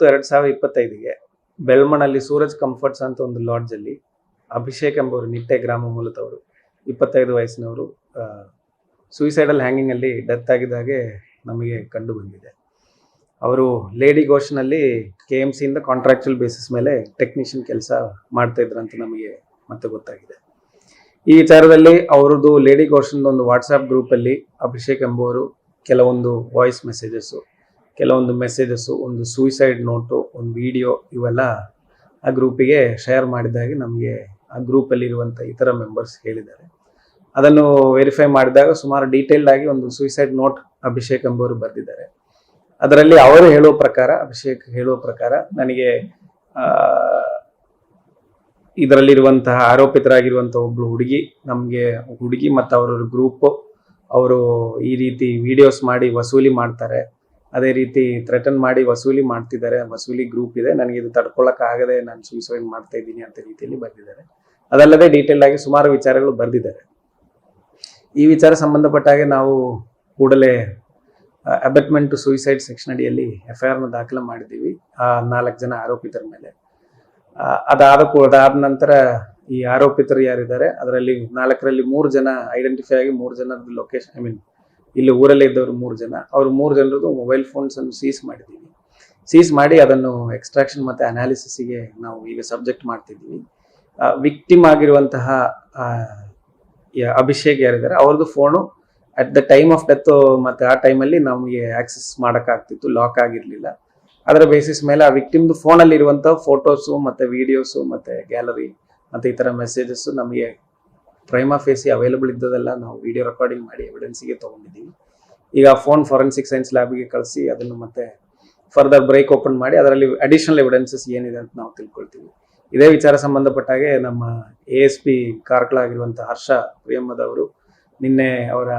ಎರಡ್ ಸಾವಿರದ ಇಪ್ಪತ್ತೈದಿಗೆ ಬೆಳ್ಮಣಲ್ಲಿ ಸೂರಜ್ ಕಂಫರ್ಟ್ಸ್ ಅಂತ ಒಂದು ಲಾಡ್ಜಲ್ಲಿ ಅಭಿಷೇಕ್ ಎಂಬವರು ನಿಟ್ಟೆ ಗ್ರಾಮ ಮೂಲದವರು, ಇಪ್ಪತ್ತೈದು ವಯಸ್ಸಿನವರು ಸೂಯಿಸೈಡಲ್ ಹ್ಯಾಂಗಿಂಗ್ ಅಲ್ಲಿ ಡೆತ್ ಹಾಗೆ ನಮಗೆ ಕಂಡು ಬಂದಿದೆ. ಅವರು ಲೇಡಿ ಘೋಷ್ನಲ್ಲಿ ಕೆ ಎಂ ಸಿಯಿಂದ ಕಾಂಟ್ರಾಕ್ಚುಲ್ ಬೇಸಿಸ್ ಮೇಲೆ ಟೆಕ್ನಿಷಿಯನ್ ಕೆಲಸ ಮಾಡ್ತಾ ಅಂತ ನಮಗೆ ಮತ್ತೆ ಗೊತ್ತಾಗಿದೆ. ಈ ವಿಚಾರದಲ್ಲಿ ಅವರದ್ದು ಲೇಡಿ ಘೋಷನ್ ಒಂದು ವಾಟ್ಸಾಪ್ ಗ್ರೂಪಲ್ಲಿ ಅಭಿಷೇಕ್ ಎಂಬುವರು ಕೆಲವೊಂದು ವಾಯ್ಸ್ ಮೆಸೇಜಸ್ಸು ಕೆಲವೊಂದು ಮೆಸೇಜಸ್ಸು ಒಂದು ಸೂಯಿಸೈಡ್ ನೋಟು ಒಂದು ವಿಡಿಯೋ ಇವೆಲ್ಲ ಆ ಗ್ರೂಪಿಗೆ ಶೇರ್ ಮಾಡಿದಾಗಿ ನಮಗೆ ಆ ಗ್ರೂಪಲ್ಲಿರುವಂಥ ಇತರ ಮೆಂಬರ್ಸ್ ಹೇಳಿದ್ದಾರೆ. ಅದನ್ನು ವೆರಿಫೈ ಮಾಡಿದಾಗ ಸುಮಾರು ಡೀಟೇಲ್ಡ್ ಆಗಿ ಒಂದು ಸೂಯಿಸೈಡ್ ನೋಟ್ ಅಭಿಷೇಕ್ ಎಂಬುವರು ಬರೆದಿದ್ದಾರೆ. ಅದರಲ್ಲಿ ಅವರು ಹೇಳುವ ಪ್ರಕಾರ, ಅಭಿಷೇಕ್ ಹೇಳುವ ಪ್ರಕಾರ ನನಗೆ ಇದರಲ್ಲಿರುವಂತಹ ಆರೋಪಿತರಾಗಿರುವಂಥ ಒಬ್ಬಳು ಹುಡುಗಿ, ನಮಗೆ ಹುಡುಗಿ ಮತ್ತು ಅವರ ಗ್ರೂಪ್ ಅವರು ಈ ರೀತಿ ವಿಡಿಯೋಸ್ ಮಾಡಿ ವಸೂಲಿ ಮಾಡ್ತಾರೆ. ಅದೇ ರೀತಿ ಥ್ರೆಟನ್ ಮಾಡಿ ವಸೂಲಿ ಮಾಡ್ತಿದ್ದಾರೆ, ವಸೂಲಿ ಗ್ರೂಪ್ ಇದೆ. ನನಗೆ ಇದು ತಡ್ಕೊಳ್ಳೋಕ್ಕಾಗದೆ ನಾನು ಸೂಸೈಡ್ ಮಾಡ್ತಾ ಇದ್ದೀನಿ ಅಂತ ರೀತಿಯಲ್ಲಿ ಬರೆದಿದ್ದಾರೆ. ಅದಲ್ಲದೆ ಡೀಟೇಲ್ ಆಗಿ ಸುಮಾರು ವಿಚಾರಗಳು ಬರೆದಿದ್ದಾರೆ. ಈ ವಿಚಾರ ಸಂಬಂಧಪಟ್ಟ ಹಾಗೆ ನಾವು ಕೂಡಲೇ ಅಬೆಟ್ಮೆಂಟ್ ಟು ಸೂಯಿಸೈಡ್ ಸೆಕ್ಷನ್ ಅಡಿಯಲ್ಲಿ ಎಫ್ ಐ ಆರ್ನ ದಾಖಲೆ ಮಾಡಿದ್ದೀವಿ. ಆ ನಾಲ್ಕು ಜನ ಆರೋಪಿತರ ಮೇಲೆ. ಅದಾದ ಅದಾದ ನಂತರ ಈ ಆರೋಪಿತರು ಯಾರಿದ್ದಾರೆ, ಅದರಲ್ಲಿ ನಾಲ್ಕರಲ್ಲಿ ಮೂರು ಜನ ಐಡೆಂಟಿಫೈ ಆಗಿ ಮೂರು ಜನ ಲೊಕೇಶನ್ ಐ ಮೀನ್ ಇಲ್ಲಿ ಊರಲ್ಲೇ ಇದ್ದವರು ಮೂರು ಜನ. ಅವ್ರು ಮೂರು ಜನರದ್ದು ಮೊಬೈಲ್ ಫೋನ್ಸ್ ಅನ್ನು ಸೀಸ್ ಮಾಡಿದ್ದೀವಿ. ಸೀಸ್ ಮಾಡಿ ಅದನ್ನು ಎಕ್ಸ್ಟ್ರಾಕ್ಷನ್ ಮತ್ತು ಅನಾಲಿಸಿಸ್ಗೆ ನಾವು ಈಗ ಸಬ್ಜೆಕ್ಟ್ ಮಾಡ್ತಿದ್ದೀವಿ. ವಿಕ್ಟಿಮ್ ಆಗಿರುವಂತಹ ಅಭಿಷೇಕ್ ಯಾರಿದ್ದಾರೆ, ಅವ್ರದ್ದು phone at the time of death ಮತ್ತು ಆ ಟೈಮಲ್ಲಿ ನಮಗೆ ಆಕ್ಸೆಸ್ ಮಾಡೋಕ್ಕಾಗ್ತಿತ್ತು ಲಾಕ್ ಆಗಿರಲಿಲ್ಲ. ಅದರ ಬೇಸಿಸ್ ಮೇಲೆ ಆ ವಿಕ್ಟಿಮ್ದು ಫೋನಲ್ಲಿರುವಂಥ ಫೋಟೋಸು ಮತ್ತು ವಿಡಿಯೋಸು ಮತ್ತು ಗ್ಯಾಲರಿ ಮತ್ತು ಈ ಥರ ಮೆಸೇಜಸ್ಸು ನಮಗೆ ಪ್ರೈಮಾ ಫೇಸಿ ಅವೈಲಬಲ್ ಇದ್ದದೆಲ್ಲ ನಾವು ವಿಡಿಯೋ ರೆಕಾರ್ಡಿಂಗ್ ಮಾಡಿ ಎವಿಡೆನ್ಸಿಗೆ ತೊಗೊಂಡಿದ್ದೀವಿ. ಈಗ ಫೋನ್ ಫಾರೆನ್ಸಿಕ್ ಸೈನ್ಸ್ ಲ್ಯಾಬ್ಗೆ ಕಳಿಸಿ ಅದನ್ನು ಮತ್ತೆ ಫರ್ದರ್ ಬ್ರೇಕ್ ಓಪನ್ ಮಾಡಿ ಅದರಲ್ಲಿ ಅಡಿಷನಲ್ ಎವಿಡೆನ್ಸಸ್ ಏನಿದೆ ಅಂತ ನಾವು ತಿಳ್ಕೊಳ್ತೀವಿ. ಇದೇ ವಿಚಾರ ಸಂಬಂಧಪಟ್ಟಾಗೆ ನಮ್ಮ ಎ ಎಸ್ ಪಿ ಕಾರ್ಕಳಾಗಿರುವಂಥ ಹರ್ಷ ಪ್ರಿಯಮ್ಮದವರು ನಿನ್ನೆ ಅವರ,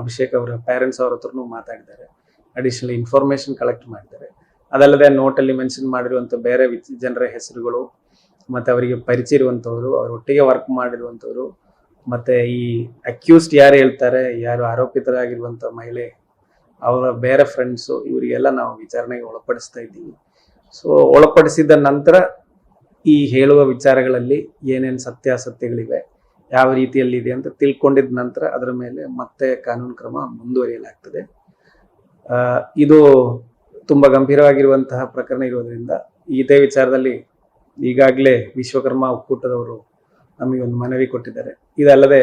ಅಭಿಷೇಕ್ ಅವರ ಪೇರೆಂಟ್ಸ್ ಅವ್ರ ಹತ್ರನೂ ಮಾತಾಡಿದ್ದಾರೆ. ಅಡಿಷನಲ್ ಇನ್ಫಾರ್ಮೇಶನ್ ಕಲೆಕ್ಟ್ ಮಾಡಿದ್ದಾರೆ. ಅದಲ್ಲದೆ ನೋಟಲ್ಲಿ ಮೆನ್ಷನ್ ಮಾಡಿರುವಂಥ ಬೇರೆ ಜನರ ಹೆಸರುಗಳು ಮತ್ತೆ ಅವರಿಗೆ ಪರಿಚಯ ಇರುವಂಥವ್ರು ಅವ್ರ ಒಟ್ಟಿಗೆ ವರ್ಕ್ ಮಾಡಿರುವಂಥವ್ರು ಮತ್ತೆ ಈ ಅಕ್ಯೂಸ್ಡ್ ಯಾರು ಹೇಳ್ತಾರೆ, ಯಾರು ಆರೋಪಿತರಾಗಿರುವಂಥ ಮಹಿಳೆ, ಅವರ ಬೇರೆ ಫ್ರೆಂಡ್ಸು ಇವರಿಗೆಲ್ಲ ನಾವು ವಿಚಾರಣೆಗೆ ಒಳಪಡಿಸ್ತಾ ಇದ್ದೀವಿ. ಸೊ ಒಳಪಡಿಸಿದ ನಂತರ ಈ ಹೇಳುವ ವಿಚಾರಗಳಲ್ಲಿ ಏನೇನು ಸತ್ಯಾಸತ್ಯಗಳಿವೆ, ಯಾವ ರೀತಿಯಲ್ಲಿ ಇದೆ ಅಂತ ತಿಳ್ಕೊಂಡಿದ ನಂತರ ಅದರ ಮೇಲೆ ಮತ್ತೆ ಕಾನೂನು ಕ್ರಮ ಮುಂದುವರಿಯಲಾಗ್ತದೆ. ಇದು ತುಂಬ ಗಂಭೀರವಾಗಿರುವಂತಹ ಪ್ರಕರಣ ಇರೋದ್ರಿಂದ ಇದೇ ವಿಚಾರದಲ್ಲಿ ಈಗಾಗಲೇ ವಿಶ್ವಕರ್ಮ ಒಕ್ಕೂಟದವರು ನಮಗೆ ಒಂದು ಮನವಿ ಕೊಟ್ಟಿದ್ದಾರೆ. ಇದಲ್ಲದೆ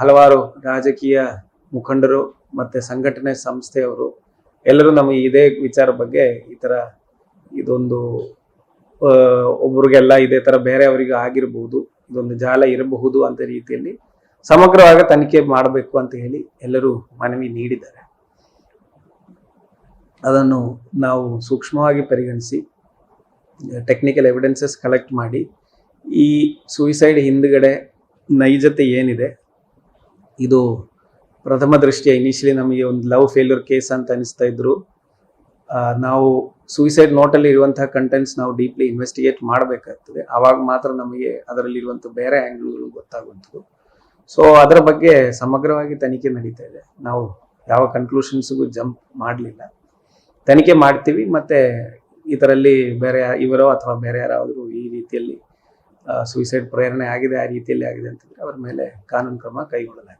ಹಲವಾರು ರಾಜಕೀಯ ಮುಖಂಡರು ಮತ್ತು ಸಂಘಟನೆ ಸಂಸ್ಥೆಯವರು ಎಲ್ಲರೂ ನಮಗೆ ಇದೇ ವಿಚಾರ ಬಗ್ಗೆ ಈ ಥರ ಇದೊಂದು ಒಬ್ಬರಿಗೆಲ್ಲ ಇದೇ ಥರ ಬೇರೆಯವರಿಗೂ ಆಗಿರಬಹುದು ಇದೊಂದು ಜಾಲ ಇರಬಹುದು ಅಂತ ರೀತಿಯಲ್ಲಿ ಸಮಗ್ರವಾಗಿ ತನಿಖೆ ಮಾಡಬೇಕು ಅಂತ ಹೇಳಿ ಎಲ್ಲರೂ ಮನವಿ ನೀಡಿದ್ದಾರೆ. ಅದನ್ನು ನಾವು ಸೂಕ್ಷ್ಮವಾಗಿ ಪರಿಗಣಿಸಿ ಟೆಕ್ನಿಕಲ್ ಎವಿಡೆನ್ಸಸ್ ಕಲೆಕ್ಟ್ ಮಾಡಿ, ಈ ಸೂಯಿಸೈಡ್ ಹಿಂದ್ಗಡೆ ನೈಜತೆ ಏನಿದೆ, ಇದು ಪ್ರಥಮ ದೃಷ್ಟಿಯ ಇನಿಷಿಯಲಿ ನಮಗೆ ಒಂದು ಲವ್ ಫೇಲ್ಯೂರ್ ಕೇಸ್ ಅಂತ ಅನಿಸ್ತಾ ಇದ್ರು. ನಾವು ಸೂಯಿಸೈಡ್ ನೋಟಲ್ಲಿ ಇರುವಂತಹ ಕಂಟೆಂಟ್ಸ್ ನಾವು ಡೀಪ್ಲಿ ಇನ್ವೆಸ್ಟಿಗೇಟ್ ಮಾಡಬೇಕಾಗ್ತದೆ. ಆವಾಗ ಮಾತ್ರ ನಮಗೆ ಅದರಲ್ಲಿರುವಂಥ ಬೇರೆ ಆ್ಯಂಗಲ್ಗಳು ಗೊತ್ತಾಗುವಂಥದ್ದು. ಸೊ ಅದರ ಬಗ್ಗೆ ಸಮಗ್ರವಾಗಿ ತನಿಖೆ ನಡೀತಾ ಇದೆ. ನಾವು ಯಾವ ಕನ್ಕ್ಲೂಷನ್ಸ್ಗೂ ಜಂಪ್ ಮಾಡಲಿಲ್ಲ. ತನಿಖೆ ಮಾಡ್ತೀವಿ, ಮತ್ತೆ ಇದರಲ್ಲಿ ಬೇರೆ ಇವರೋ ಅಥವಾ ಬೇರೆ ಯಾರಾದರೂ ಈ ರೀತಿಯಲ್ಲಿ ಸೂಸೈಡ್ ಪ್ರೇರಣೆ ಆಗಿದೆ, ಆ ರೀತಿಯಲ್ಲಿ ಆಗಿದೆ ಅಂತಂದ್ರೆ, ಅವರ ಮೇಲೆ ಕಾನೂನು ಕ್ರಮ ಕೈಗೊಳ್ಳಲಾಗ್ತದೆ